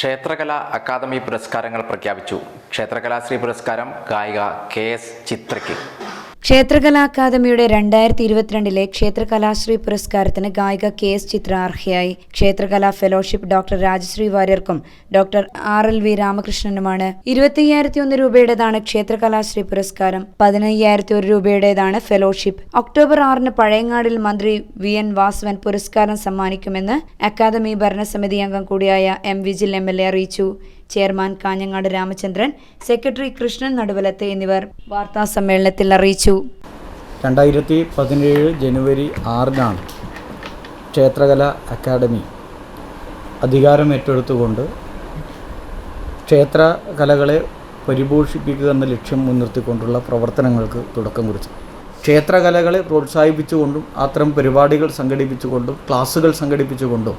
Kshetrakala academy പുരസ്കാരങ്ങൾ പ്രഖ്യാപിച്ചു. ക്ഷേത്രകലാശ്രീ പുരസ്കാരം ഗായിക കെ എസ് ചിത്രയ്ക്ക്. ക്ഷേത്രകലാ അക്കാദമിയുടെ രണ്ടായിരത്തി ഇരുപത്തിരണ്ടിലെ ക്ഷേത്രകലാശ്രീ പുരസ്കാരത്തിന് ഗായിക കെ എസ് ചിത്ര അർഹയായി ക്ഷേത്രകലാ ഫെലോഷിപ്പ് ഡോക്ടർ രാജശ്രീ വാര്യർക്കും ഡോക്ടർ ആർ എൽ വി രാമകൃഷ്ണനുമാണ്. ഇരുപത്തിയ്യായിരത്തി ഒന്ന് രൂപയുടേതാണ് ക്ഷേത്രകലാശ്രീ പുരസ്കാരം. പതിനയ്യായിരത്തി ഒരു രൂപയുടേതാണ് ഫെലോഷിപ്പ്. ഒക്ടോബർ ആറിന് പഴയങ്ങാടിൽ മന്ത്രി വി എൻ വാസവൻ പുരസ്കാരം സമ്മാനിക്കുമെന്ന് അക്കാദമി ഭരണസമിതി അംഗം കൂടിയായ M Vijil M L A അറിയിച്ചു. ചെയർമാൻ കാഞ്ഞങ്ങാട് രാമചന്ദ്രൻ സെക്രട്ടറി കൃഷ്ണൻ നടുവലത്ത് എന്നിവർ വാർത്താ സമ്മേളനത്തിൽ അറിയിച്ചു. രണ്ടായിരത്തി പതിനേഴ് ജനുവരി ആറിനാണ് ക്ഷേത്രകല അക്കാദമി അധികാരം ഏറ്റെടുത്തുകൊണ്ട് ക്ഷേത്രകലകളെ പരിപോഷിപ്പിക്കുക എന്ന ലക്ഷ്യം മുൻനിർത്തിക്കൊണ്ടുള്ള പ്രവർത്തനങ്ങൾക്ക് തുടക്കം കുറിച്ചു. ക്ഷേത്രകലകളെ പ്രോത്സാഹിപ്പിച്ചുകൊണ്ടും അത്തരം പരിപാടികൾ സംഘടിപ്പിച്ചുകൊണ്ടും ക്ലാസ്സുകൾ സംഘടിപ്പിച്ചുകൊണ്ടും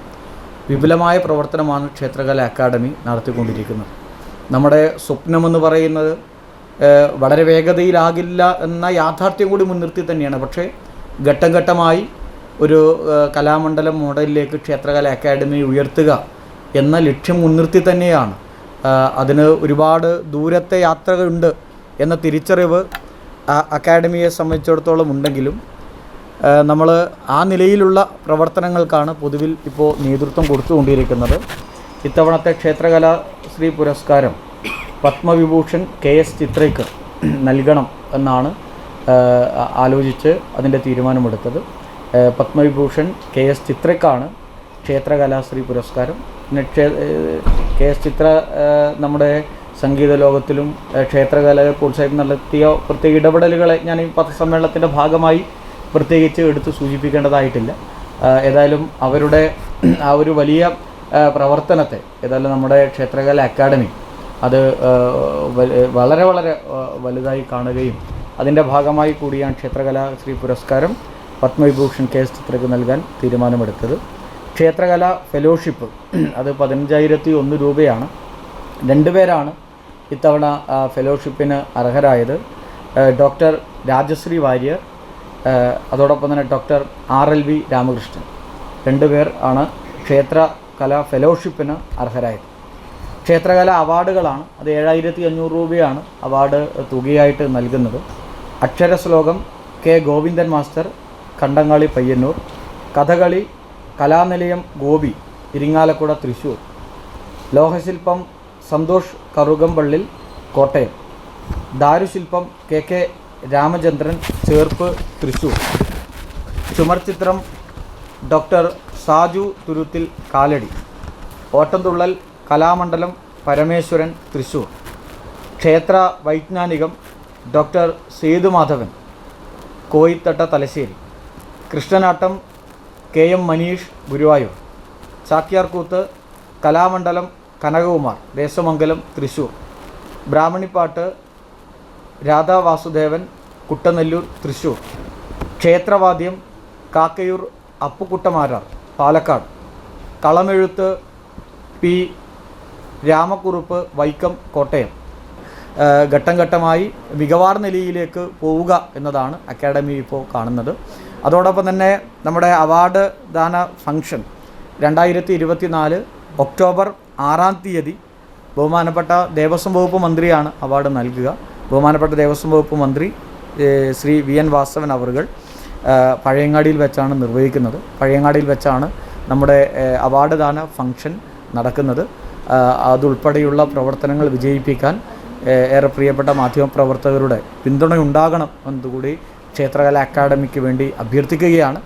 വിപുലമായ പ്രവർത്തനമാണ് ക്ഷേത്രകല അക്കാദമി നടത്തിക്കൊണ്ടിരിക്കുന്നത്. നമ്മുടെ സ്വപ്നമെന്ന് പറയുന്നത് വളരെ വേഗതയിലാകില്ല എന്ന യാഥാർത്ഥ്യം കൂടി മുൻനിർത്തി തന്നെയാണ്. പക്ഷേ ഘട്ടം ഘട്ടമായി ഒരു കലാമണ്ഡലം മോഡലിലേക്ക് ക്ഷേത്രകല അക്കാദമി ഉയർത്തുക എന്ന ലക്ഷ്യം മുൻനിർത്തി തന്നെയാണ്. അതിന് ഒരുപാട് ദൂരത്തെ യാത്രകളുണ്ട് എന്ന തിരിച്ചറിവ് അക്കാഡമിയെ സംബന്ധിച്ചിടത്തോളം ഉണ്ടെങ്കിലും നമ്മൾ ആ നിലയിലുള്ള പ്രവർത്തനങ്ങൾക്കാണ് പൊതുവിൽ ഇപ്പോൾ നേതൃത്വം കൊടുത്തുകൊണ്ടിരിക്കുന്നത്. ഇത്തവണത്തെ ക്ഷേത്രകലാ ശ്രീ പുരസ്കാരം പത്മവിഭൂഷൺ കെ എസ് ചിത്രയ്ക്ക് നൽകണം എന്നാണ് ആലോചിച്ച് അതിന്റെ തീരുമാനമെടുത്തത്. പത്മവിഭൂഷൺ കെ എസ് ചിത്രയ്ക്കാണ് ക്ഷേത്രകലാശ്രീ പുരസ്കാരം. പിന്നെ കെ എസ് ചിത്ര നമ്മുടെ സംഗീത ലോകത്തിലും ക്ഷേത്രകലയെ പ്രോത്സാഹിപ്പിക്കുന്ന നടത്തിയ പ്രത്യേക ഇടപെടലുകളെ ഞാൻ ഈ പത്രസമ്മേളനത്തിന്റെ ഭാഗമായി പ്രത്യേകിച്ച് എടുത്ത് സൂചിപ്പിക്കേണ്ടതായിട്ടില്ല. ഏതായാലും അവരുടെ ആ ഒരു വലിയ പ്രവർത്തനത്തെ ഏതായാലും നമ്മുടെ ക്ഷേത്രകല അക്കാദമി അത് വളരെ വളരെ വലുതായി കാണുകയും അതിന്റെ ഭാഗമായി കൂടിയാണ് ക്ഷേത്രകലാ ശ്രീ പുരസ്കാരം പത്മവിഭൂഷൺ കെ എസ് ചിത്രയ്ക്ക് നൽകാൻ തീരുമാനമെടുത്തത്. ക്ഷേത്രകല ഫെലോഷിപ്പ് അത് പതിനഞ്ചായിരത്തി ഒന്ന് രൂപയാണ് രണ്ടുപേരാണ് ഇത്തവണ ഫെലോഷിപ്പിന് അർഹരായത്. ഡോക്ടർ രാജശ്രീ വാര്യർ അതോടൊപ്പം തന്നെ doctor R L V Ramakrishnan. രണ്ടുപേർ ആണ് ക്ഷേത്ര കലാ ഫെലോഷിപ്പിന് അർഹരായത്. ക്ഷേത്രകല അവാർഡുകളാണ് അത് ഏഴായിരത്തി അഞ്ഞൂറ് രൂപയാണ് അവാർഡ് തുകയായിട്ട് നൽകുന്നത്. അക്ഷരശ്ലോകം കെ ഗോവിന്ദൻ മാസ്റ്റർ കണ്ടങ്ങാളി പയ്യന്നൂർ കഥകളി കലാനിലയം ഗോപി ഇരിങ്ങാലക്കുട തൃശ്ശൂർ ലോഹശില്പം സന്തോഷ് കറുകമ്പള്ളിൽ കോട്ടയം ദാരുശില്പം കെ കെ രാമചന്ദ്രൻ ചേർപ്പ് തൃശൂർ. ചുമർചിത്രം ഡോക്ടർ സാജു തുരുത്തിൽ കാലടി. ഓട്ടംതുള്ളൽ കലാമണ്ഡലം പരമേശ്വരൻ തൃശൂർ. ക്ഷേത്ര വൈജ്ഞാനികം doctor Sethumadhavan. Koyithatta Thalassery. Krishnanattam K M Maneesh Guruvayur. Chakyarkoothu Kalamandalam Kanakakumar Desamangalam Thrissur. ബ്രാഹ്മണിപ്പാട്ട് Radha Vasudevan Kuttanellur Thrissur ക്ഷേത്രവാദ്യം കാക്കയൂർ അപ്പുക്കുട്ടമാരാർ പാലക്കാട്. കളമെഴുത്ത് പി. രാമക്കുറുപ്പ് വൈക്കം കോട്ടയം. ഘട്ടം ഘട്ടമായി മികവാർ നിലയിലേക്ക് പോവുക എന്നതാണ് അക്കാഡമി ഇപ്പോൾ കാണുന്നത്. അതോടൊപ്പം തന്നെ നമ്മുടെ അവാർഡ് ദാന ഫംഗ്ഷൻ രണ്ടായിരത്തി ഇരുപത്തി നാല് ഒക്ടോബർ ആറാം തീയതി ബഹുമാനപ്പെട്ട ദേവസ്വം വകുപ്പ് മന്ത്രിയാണ് അവാർഡ് നൽകുക. ബഹുമാനപ്പെട്ട ദേവസ്വം വകുപ്പ് മന്ത്രി ശ്രീ വി എൻ വാസവൻ അവറുകൾ പഴയങ്ങാടിയിൽ വെച്ചാണ് നിർവഹിക്കുന്നത്. പഴയങ്ങാടിയിൽ വെച്ചാണ് നമ്മുടെ അവാർഡ് ദാന ഫംഗ്ഷൻ നടക്കുന്നത്. അതുൾപ്പെടെയുള്ള പ്രവർത്തനങ്ങൾ വിജയിപ്പിക്കാൻ ഏറെ പ്രിയപ്പെട്ട മാധ്യമപ്രവർത്തകരുടെ പിന്തുണയുണ്ടാകണം എന്നതുകൂടി ക്ഷേത്രകല അക്കാദമിക്ക് വേണ്ടി അഭ്യർത്ഥിക്കുകയാണ്.